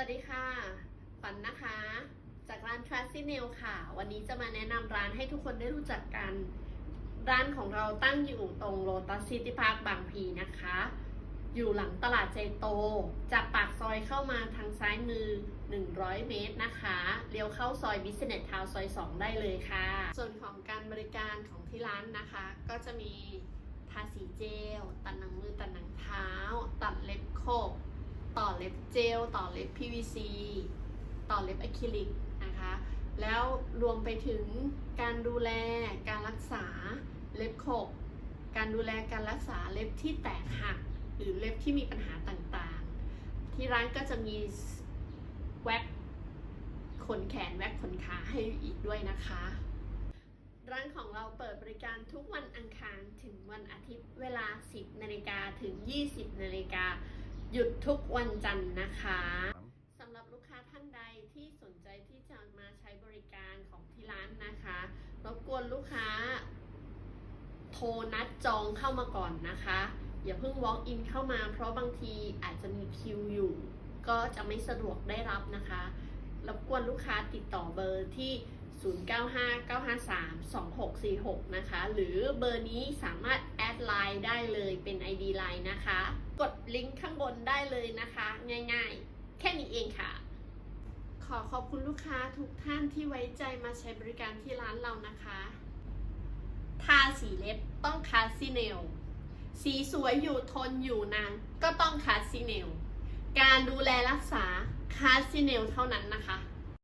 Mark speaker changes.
Speaker 1: วัสดีค่ะฝันนะคะ จากร้าน c l a s s y Nail ค่ะ วันนี้จะมาแนะนำร้านให้ทุกคนได้รู้จักกัน ร้านของเราตั้งอยู่ตรงโ o ตัสซิตี้พาร์คบางพีนะคะ อยู่หลังตลาดเจโต จากปากซอยเข้ามาทางซ้ายมือ 100 เมตรนะคะ เลี้ยวเข้าซอย Business Town ซอย 2 ได้เลยค่ะ ส่วนของการบริการของที่ร้านนะคะ ก็จะมีทาสีเจล ตัดหนังมือตัดหนังเท้า ตัดเล็บโคก ต่อ เล็บเจล ต่อเล็บ PVC ต่อเล็บอะคริลิกนะคะ แล้วรวมไปถึงการดูแลการรักษาเล็บขบ การดูแลการรักษาเล็บที่แตกหัก หรือเล็บที่มีปัญหาต่างๆ ที่ร้านก็จะมีแว็กขนแขนแว็กขนขาให้อีกด้วยนะคะ ร้านของเราเปิดบริการทุกวันอังคารถึงวันอาทิตย์เวลา 10นาฬิกาถึง 20นาฬิกา หยุดทุกวันจันทร์นะคะสำหรับลูกค้าท่านใดที่สนใจที่จะมาใช้บริการของที่ร้านนะคะรบกวนลูกค้า โทรนัดจองเข้ามาก่อนนะคะ อย่าเพิ่ง walk in เข้ามา เพราะบางทีอาจจะมีคิวอยู่ ก็จะไม่สะดวกได้รับนะคะรบกวนลูกค้าติดต่อเบอร์ที่ 0959532646 นะคะ หรือเบอร์นี้สามารถ ไลน์ได้เลยเป็น ID ไลน์นะคะ กดลิงก์ข้างบนได้เลยนะคะ ง่ายๆ แค่นี้เองค่ะ ขอขอบคุณลูกค้าทุกท่านที่ไว้ใจมาใช้บริการที่ร้านเรานะคะทาสีเล็บต้องคาซิเนล สีสวยอยู่ทนอยู่นานก็ต้องคาซิเนล การดูแลรักษาคาซิเนลเท่านั้นนะคะ